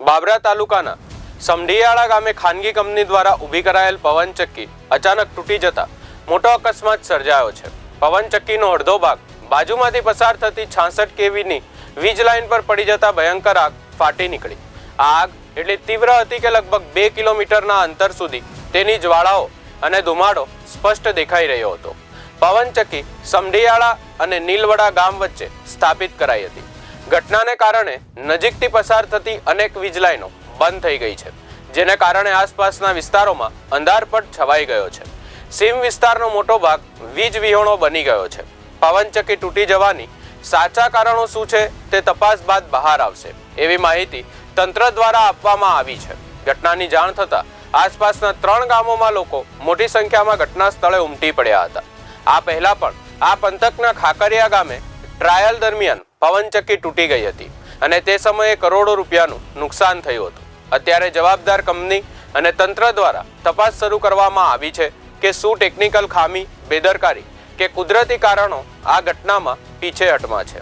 બાબરા તાલુકાના સમઢિયાળા ગામે ખાનગી કંપની દ્વારા ઊભી કરાયેલ પવનચક્કી અચાનક તૂટી જતા મોટો અકસ્માત સર્જાયો છે. પવનચક્કીનો અડધો ભાગ બાજુમાંથી પસાર થતી છાસઠ કેવીની વીજ લાઇન પર પડી જતા ભયંકર આગ ફાટી નીકળી. આ આગ એટલી તીવ્ર હતી કે લગભગ બે કિલોમીટરના અંતર સુધી તેની જ્વાળાઓ અને ધુમાડો સ્પષ્ટ દેખાઈ રહ્યો હતો. પવનચક્કી સમઢિયાળા અને નીલવડા ગામ વચ્ચે સ્થાપિત કરાઈ હતી. ઘટનાને કારણે નજીકથી પસાર થતી અનેક વીજ લાઈનો બંધ થઈ ગઈ છે, જેને કારણે આસપાસના વિસ્તારોમાં અંધારપટ છવાઈ ગયો છે. સીમ વિસ્તારનો મોટો ભાગ વીજ વિહોણો બની ગયો છે. પવનચક્કી તૂટી જવાની સાચા કારણો શું છે તે તપાસ બાદ બહાર આવશે, એવી માહિતી તંત્ર દ્વારા આપવામાં આવી છે. ઘટનાની જાણ થતાં આસપાસના ત્રણ ગામોમાં લોકો મોટી સંખ્યામાં ઘટના સ્થળે ઉમટી પડ્યા હતા. આ પહેલા પણ આ પંથકના ખાકરિયા ગામે ટ્રાયલ દરમિયાન પવનચક્કી તૂટી ગઈ હતી અને તે સમયે કરોડો રૂપિયાનું નુકસાન થયું હતું. અત્યારે જવાબદાર કંપની અને તંત્ર દ્વારા તપાસ શરૂ કરવામાં આવી છે કે શું ટેકનિકલ ખામી, બેદરકારી કે કુદરતી કારણો આ ઘટનામાં પીછેહટમાં છે.